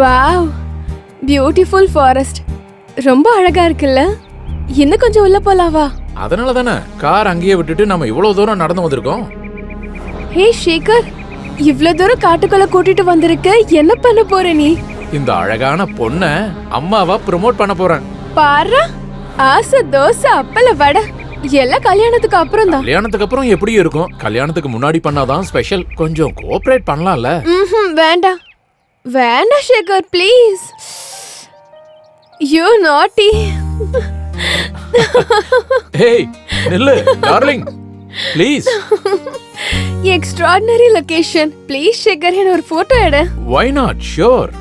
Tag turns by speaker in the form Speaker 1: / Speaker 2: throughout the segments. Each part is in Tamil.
Speaker 1: வாவ்! பியூட்டிஃபுல் ஃபாரஸ்ட் ரொம்ப அழகா இருக்குல்ல? இன்னும் கொஞ்சம் உள்ள போலாவா
Speaker 2: அதனால தானே கார் அங்கேயே விட்டுட்டு நம்ம இவ்வளவு தூரம் நடந்து வந்திருக்கோம்.
Speaker 1: ஹே ஷேகர் இவ்ளோ தூரம் காட்டுக்குள்ள கூட்டிட்டு வந்திருக்க என்ன பண்ண போற நீ?
Speaker 2: இந்த அழகான பொண்ண அம்மாவா ப்ரோமோட் பண்ண போறேன்.
Speaker 1: பாரு! ஆசை தோசை அப்பள வடை. எல்லாம் கல்யாணத்துக்கு அப்புறம் தான்
Speaker 2: கல்யாணத்துக்கு அப்புறம் எப்படி இருக்கும். கல்யாணத்துக்கு முன்னாடி பண்ணாதான் ஸ்பெஷல் கொஞ்சம் கோஆபரேட் பண்ணலாம்ல.
Speaker 1: வேண்டாம். வேண்டாம் Shekhar please you naughty
Speaker 2: hey நில்லு darling please
Speaker 1: extraordinary location please Shekar என்ன ஒரு போட்டோ எடு.
Speaker 2: வை நாட் ஷூர்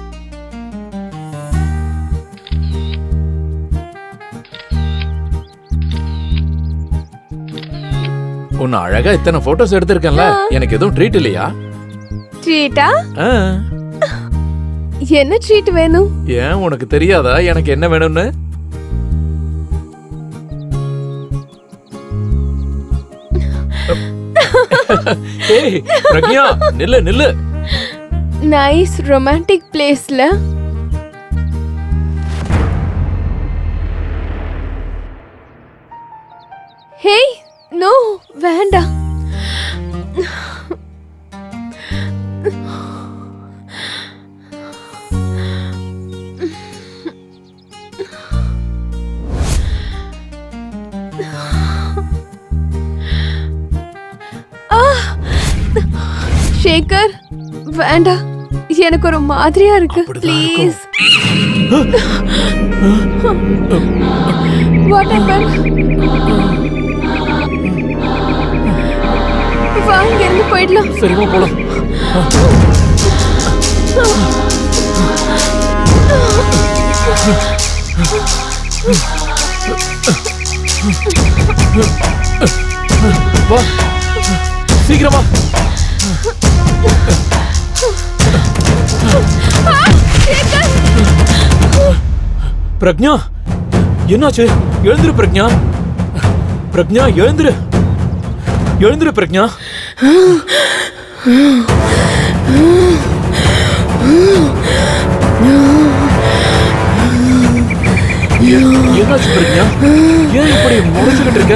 Speaker 2: உன்னை அழகா இத்தனை போட்டோஸ் எடுத்திருக்கேன்ல. எனக்கு எதுவும் ட்ரீட் இல்லையா?
Speaker 1: ட்ரீட்டா
Speaker 2: ஆ.
Speaker 1: என்ன ட்ரீட் வேணும்?
Speaker 2: ஏன் உனக்கு தெரியாதா? எனக்கு என்ன வேணும்னு? ஏய் பிரக்யா நில்லு நில்லு.
Speaker 1: நைஸ் ரொமான்டிக் பிளேஸ்ல ஹேய் நோ வேண்டாம். ஷேகர் வேண்டாம் எனக்கு ஒரு மாதிரியா இருக்கு. ப்ளீஸ் வாட் ஹேப்பன் வா இங்க இருந்து போயிடலாம்
Speaker 2: சரிமா போலாம். வா. சீக்கிரமா பிரக்ஞா என்னாச்சு? எழுந்துரு பிரக்ஞா. பிரக்ஞா எழுந்துரு. எழுந்துரு பிரக்ஞா. என்னாச்சு பிரக்ஞா? ஏன் இப்படி முடிச்சுக்கிட்டு இருக்க?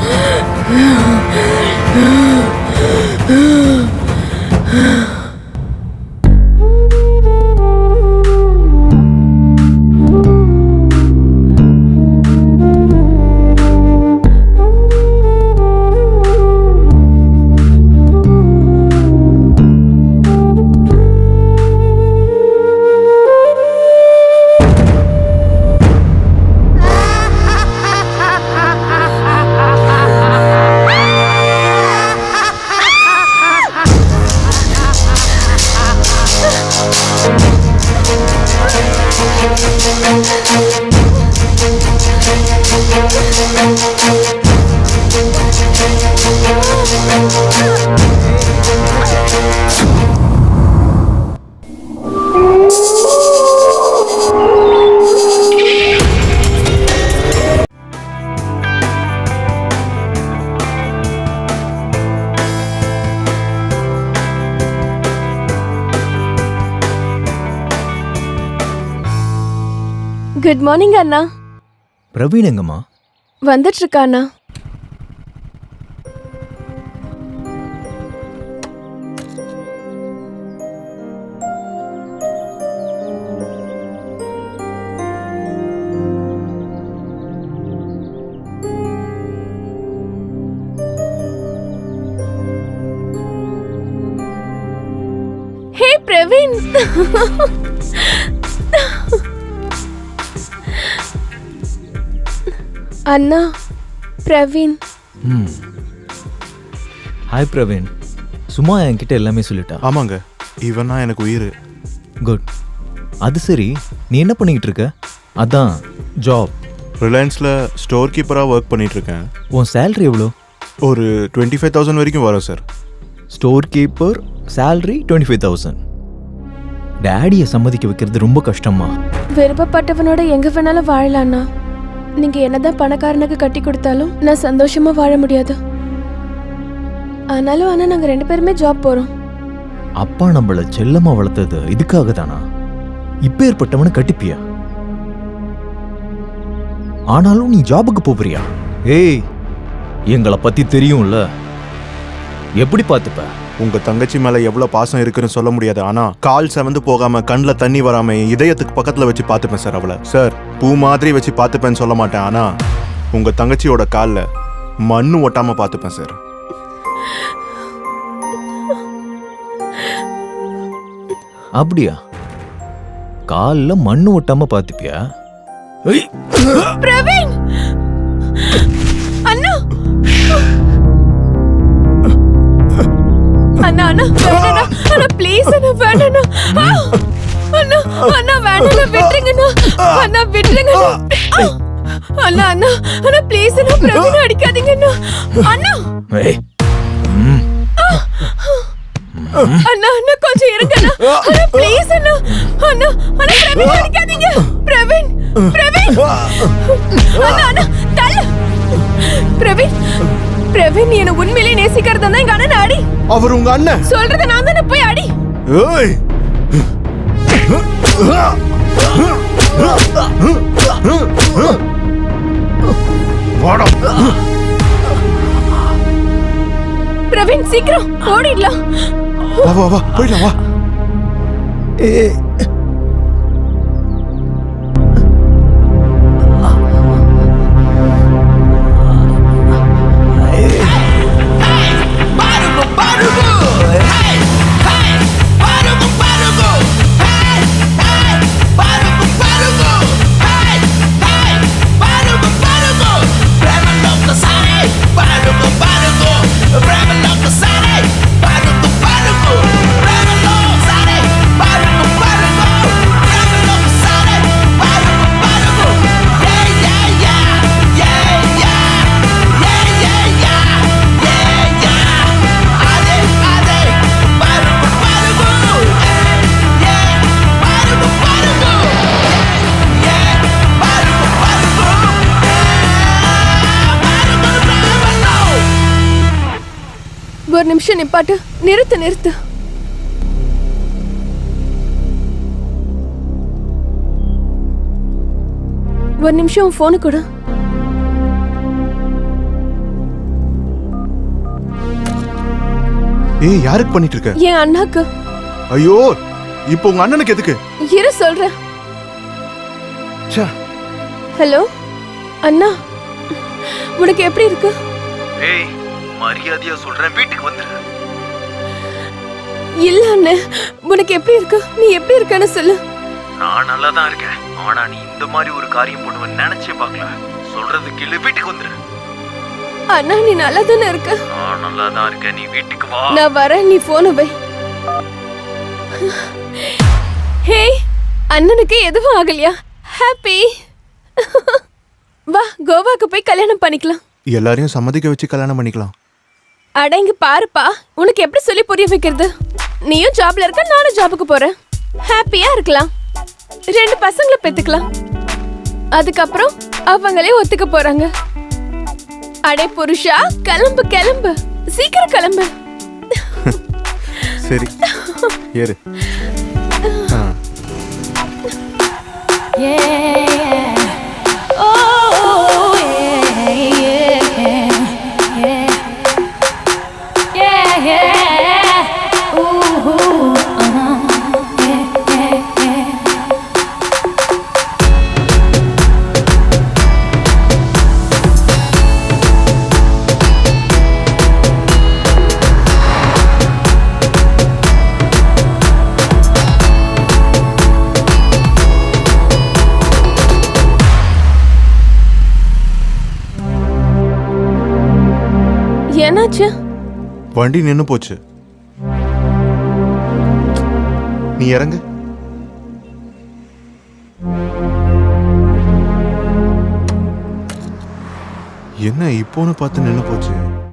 Speaker 1: குட் மார்னிங் அண்ணா
Speaker 3: பிரவீன் எங்கம்மா?
Speaker 1: வந்துட்டு இருக்கா அண்ணா. அண்ணா பிரவீன்.
Speaker 3: ம். ஹாய் பிரவீன். சும்மா என்கிட்ட எல்லாமே சொல்லிட்டா?
Speaker 4: ஆமாங்க. இவன் எனக்கு உயிர்.
Speaker 3: குட் அது சரி. நீ என்ன பண்ணிக்கிட்டு இருக்க? அதான் ஜாப்
Speaker 4: ரிலையன்ஸில் ஸ்டோர் கீப்பராக ஒர்க் பண்ணிட்டு இருக்கேன்
Speaker 3: உன் சேலரி எவ்வளோ?
Speaker 4: ஒரு டுவெண்ட்டி ஃபைவ் தௌசண்ட் வரைக்கும் வரும் sir
Speaker 3: store keeper salary twenty five thousand டேடியை சம்மதிக்க வைக்கிறது ரொம்ப கஷ்டமா
Speaker 1: விருப்பப்பட்டவனோட எங்க வேணாலும் வாழலாம்ண்ணா நீங்க என்னதான் பணக்காரனுக்கு கட்டி கொடுத்தாலும் நான் சந்தோஷமா வாழ முடியாது. ஆனாலும் ஆனா நாங்க ரெண்டு பேருமே ஜாப் போறோம்.
Speaker 3: அப்பா நம்மள செல்லமா வளர்த்தது இதுக்காக தானா? இப்ப ஏற்பட்டவனை கட்டிப்பியா? ஆனாலும் நீ ஜாபுக்கு போறியா ஏய் எங்களை பத்தி தெரியும்ல. எப்படி பார்த்துப்ப?
Speaker 4: உங்க தங்கச்சி மேல எவ்வளவு பாசம் இருக்குன்னு சொல்ல முடியாது. ஆனா கால் செவந்து போகாம கண்ணுல தண்ணி வராம இதயத்துக்கு பக்கத்துல வச்சு பார்த்துப்பேன் சார் அவளை. சார் பூ மாதிரி வச்சு பார்த்துப்பேன்னு சொல்ல மாட்டேன். ஆனா உங்க தங்கச்சியோட கால்ல மண்ணு ஒட்டாம பார்த்துப்பேன் சார்.
Speaker 3: அப்படியா? கால்ல மண்ணு ஒட்டாம பார்த்துப்பியா?
Speaker 1: அண்ணா அண்ணா அண்ணா ப்ளீஸ் அண்ணா பிரவீன் அடிக்காதீங்கண்ணா அண்ணா.
Speaker 3: ஏய்,
Speaker 1: அண்ணா அண்ணா கொஞ்சம் இருங்கண்ணா அண்ணா. ப்ளீஸ் அண்ணா அண்ணா. அண்ணா பிரவீன் அடிக்காதீங்க. பிரவீன் பிரவீன். அண்ணா அண்ணா தள்ளு. பிரவீன் பிரவீன் என்ன உண்மையிலேயே நேசிக்கிறதா தான் எங்க அண்ணன் அடி.
Speaker 4: அவர் உங்க அண்ணன்.
Speaker 1: சொல்றத நான் தானே போய் அடி.
Speaker 4: ஏய்.
Speaker 1: பிரவீன் சீக்கிரம் ஓடிடலாம்.
Speaker 4: வா வா வா போயிடலாம் வா.
Speaker 3: ஏய்,
Speaker 1: நிமிஷம் நிப்பாட்டு. நிறுத்து நிறுத்து. ஒரு நிமிஷம் போனு கொடு.
Speaker 4: ஏய் யாருக்கு பண்ணிட்டு இருக்க
Speaker 1: என் அண்ணாக்கு.
Speaker 4: ஐயோ இப்போ உங்க அண்ணனுக்கு எதுக்கு?
Speaker 1: இரு சொல்றேன் ஹலோ அண்ணா உனக்கு எப்படி இருக்கு?
Speaker 3: ஏய் மரியாதையா சொல்றேன். வீட்டுக்கு வந்துரு.
Speaker 1: இல்ல அண்ணே உனக்கு எப்படி இருக்கு? நீ எப்படி இருக்கன்னு சொல்லு.
Speaker 3: நான் நல்லா தான் இருக்கேன். ஆனா நீ இந்த மாதிரி ஒரு காரியம் பண்ணுவேன்னு நினைச்சே பார்க்கல. சொல்றது கிளு. வீட்டுக்கு வந்துரு.
Speaker 1: அண்ணா நீ நல்லா தானே இருக்க?
Speaker 3: நான் நல்லா தான் இருக்கேன். நீ வீட்டுக்கு வா.
Speaker 1: நான் வரேன். நீ போன வை. ஹே அண்ணனுக்கு எதுவும் ஆகலையா? ஹாப்பி வா கோவாக்கு போய் கல்யாணம் பண்ணிக்கலாம்.
Speaker 4: எல்லாரையும் சம்மதிக்க வச்சு கல்யாணம் பண்ணிக்கலாம்.
Speaker 1: அட இங்க பாருப்பா உனக்கு எப்படி சொல்லி புரிய வைக்கிறது? நீயும் ஜாப்ல இருக்க நானும் ஜாபுக்கு போறேன். ஹாப்பியா இருக்கலாம். ரெண்டு பசங்களை பெத்துக்கலாம். அதுக்கப்புறம் அவங்களே ஒத்துக்க போறாங்க. அடே புருஷா கிளம்பு கிளம்பு. சீக்கிரம் கிளம்பு.
Speaker 4: சரி ஏறு. ஆ.
Speaker 1: என்னாச்சு?
Speaker 4: வண்டி நின்னு போச்சு. நீ இறங்கு. என்ன இப்போன்னு பார்த்து நின்னு போச்சு?